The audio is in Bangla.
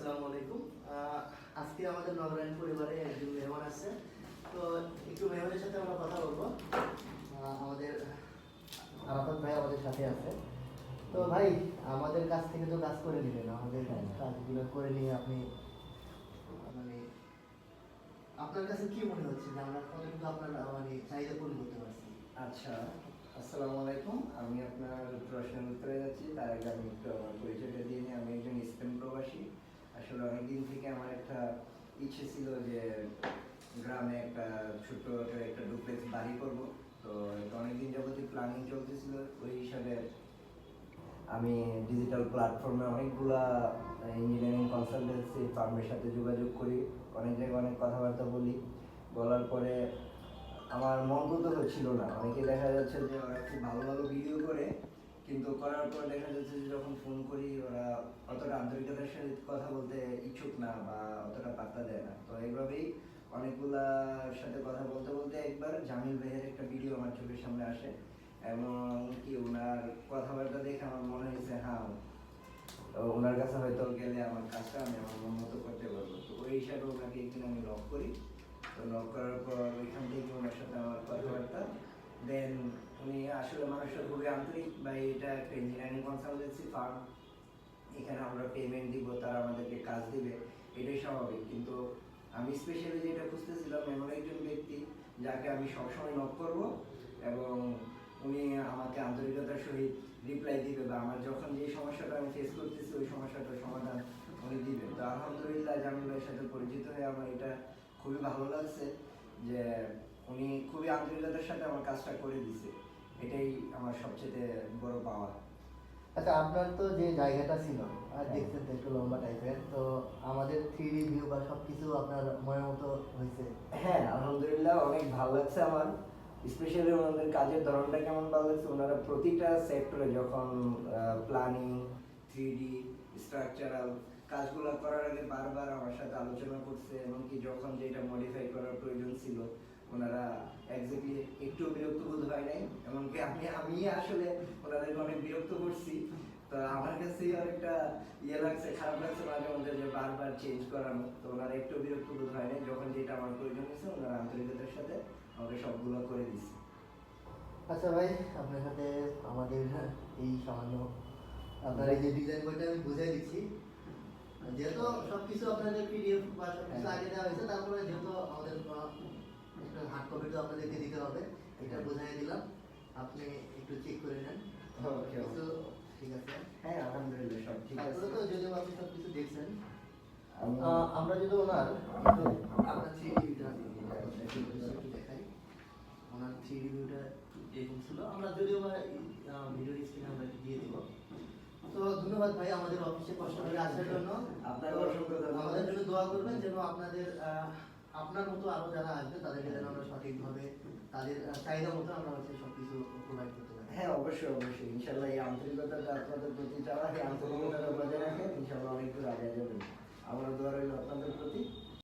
আসসালামু আলাইকুম। আজকে আমাদের নবরায়ণ পরিবারে একজন মেহমান আছে। তো একটু মেহমানের সাথে আমরা কথা বলব। আমাদের আরাফাত ভাই আমাদের সাথে আছে। তো ভাই আমাদের কাছ থেকে তো কাজ করে নিলেন আমাদের কাজগুলো করে নিয়ে আপনি মানে আপনার কাছে কি মনে হচ্ছে? যে আমরা কতটুকু আপনার মানে চাহিদা পূরণ করতে পারছি? আচ্ছা আসসালামু আলাইকুম। আমি আপনার প্রশ্নের উত্তরে যাচ্ছি। তার আগে আমি একটু আমার পরিচয়টা দিয়ে নিই। আমি একজন স্পেন প্রবাসী। আসলে অনেকদিন থেকে আমার একটা ইচ্ছে ছিল যে গ্রামে একটা ছোট্ট একটা ডুপ্লেক্স বাড়ি করব। তো অনেকদিন যাবতীয় প্ল্যানিং চলতেছিল। ওই হিসাবে আমি ডিজিটাল প্ল্যাটফর্মে অনেকগুলা ইঞ্জিনিয়ারিং কনসালটেন্সি ফার্মের সাথে যোগাযোগ করি। অনেক জায়গায় অনেক কথাবার্তা বলি। বলার পরে আমার মন বলতে হচ্ছিল না। অনেকে দেখা যাচ্ছে যে ওরা খুব ভালো ভালো ভিডিও করে। কিন্তু করার পর দেখা যাচ্ছে যে যখন ফোন করি, ওরা অতটা আন্তরিকতার সাথে কথা বলতে ইচ্ছুক না বা অতটা পাত্তা দেয় না। তো এইভাবেই অনেকগুলার সাথে কথা বলতে বলতে একবার জামিল ভাইয়ের একটা ভিডিও আমার চোখের সামনে আসে এবং কি ওনার কথাবার্তা দেখে আমার মনে হয়েছে হ্যাঁ ওনার কাছে হয়তো গেলে আমার কাজটা আমি আমার মন মতো করতে পারব। তো ওই হিসাবে ওনাকে একদিন আমি লক করি। তো লক করার পর ওইখান থেকে ওনার সাথে আমার কথাবার্তা দেন উনি আসলে মানুষটা খুবই আন্তরিক, বা এটা একটা ইঞ্জিনিয়ারিং কনসালটেন্সি ফার্ম এখানে আমরা পেমেন্ট দিব, তারা আমাদেরকে কাজ দিবে, এটাই স্বাভাবিক। কিন্তু আমি স্পেশালি যেটা খুঁজতেছিলাম, এমন একজন ব্যক্তি যাকে আমি সবসময় নক করব এবং উনি আমাকে আন্তরিকতার সহিত রিপ্লাই দিবে, বা আমার যখন যে সমস্যাটা আমি ফেস করতেছি, ওই সমস্যাটার সমাধান উনি দিবে। তো আলহামদুলিল্লাহ জামিল ভাইয়ের সাথে পরিচিত হয়ে আমার এটা খুবই ভালো লাগছে যে উনি খুবই আন্তরিকতার সাথে আমার কাজটা করে দিছে এটাই আমার সবচেয়ে বড় পাওয়া। আচ্ছা আপনার তো যে জায়গাটা ছিল আর হ্যাঁ। দেখছেন তো একটু লম্বা টাইপের তো আমাদের থ্রি ভিউ বা সব কিছু আপনার মনের মতো হয়েছে। হ্যাঁ আলহামদুলিল্লাহ অনেক ভালো লাগছে আমার। স্পেশালি ওনাদের কাজের ধরনটা কেমন ভালো লাগছে ওনারা প্রতিটা সেক্টরে যখন প্ল্যানিং থ্রি ডি স্ট্রাকচারাল কাজগুলো করার আগে বারবার আমার সাথে আলোচনা করছে এমনকি যখন যেটা মডিফাই করার ওনারা একজাক্টলি একটু বিরক্ত বোধ হয় নাই। এমনকি আমি আমি আসলে ওনাদেরকে অনেক বিরক্ত করছি। তো আমার কাছে অনেকটা ইয়ে লাগছে খারাপ লাগছে মাঝে মধ্যে যে বারবার চেঞ্জ করানো তো ওনারা একটু বিরক্ত বোধ হয় নাই। যখন যেটা আমার প্রয়োজন হয়েছে ওনারা আন্তরিকতার সাথে আমাকে সবগুলো করে দিচ্ছে আচ্ছা ভাই আপনার সাথে আমাদের এই সামান্য আপনার এই যে ডিজাইন বইটা আমি বুঝাই দিচ্ছি। যেহেতু সবকিছু আপনাদের পিডিএফ বা সবকিছু হ্যাঁ। আগে দেওয়া হয়েছে তারপরে যেহেতু আমাদের একটা হার্ড কপি তো আপনাদেরকে দিতে হবে। এটা বুঝাই দিলাম। আপনি একটু চেক করে নেন। ঠিক আছে। হ্যাঁ আলহামদুলিল্লাহ সব ঠিক আছে। তো যদিও আপনি সব কিছু দেখছেন আমরা যদি ওনার আপনার থ্রি ভিউটা দেখাই। ওনার থ্রি ভিউটা এরকম ছিল। আমরা যদিও ভিডিও স্ক্রিনে আমরা দিয়ে দিব। তো ধন্যবাদ ভাই আমাদের অফিসে কষ্ট করে আসার জন্য। ধন্যবাদ। আমাদের জন্য দোয়া করবেন যেন আপনাদের আপনার মতো আরও যারা আসবে, তাদেরকে যেন আমরা সঠিকভাবে তাদের চাহিদা মতো আমরা হচ্ছে সবকিছু প্রোভাইড করতে পারি। হ্যাঁ অবশ্যই অবশ্যই। ইনশাল্লাহ এই আন্তরিকতাটা আপনাদের প্রতি চাওয়া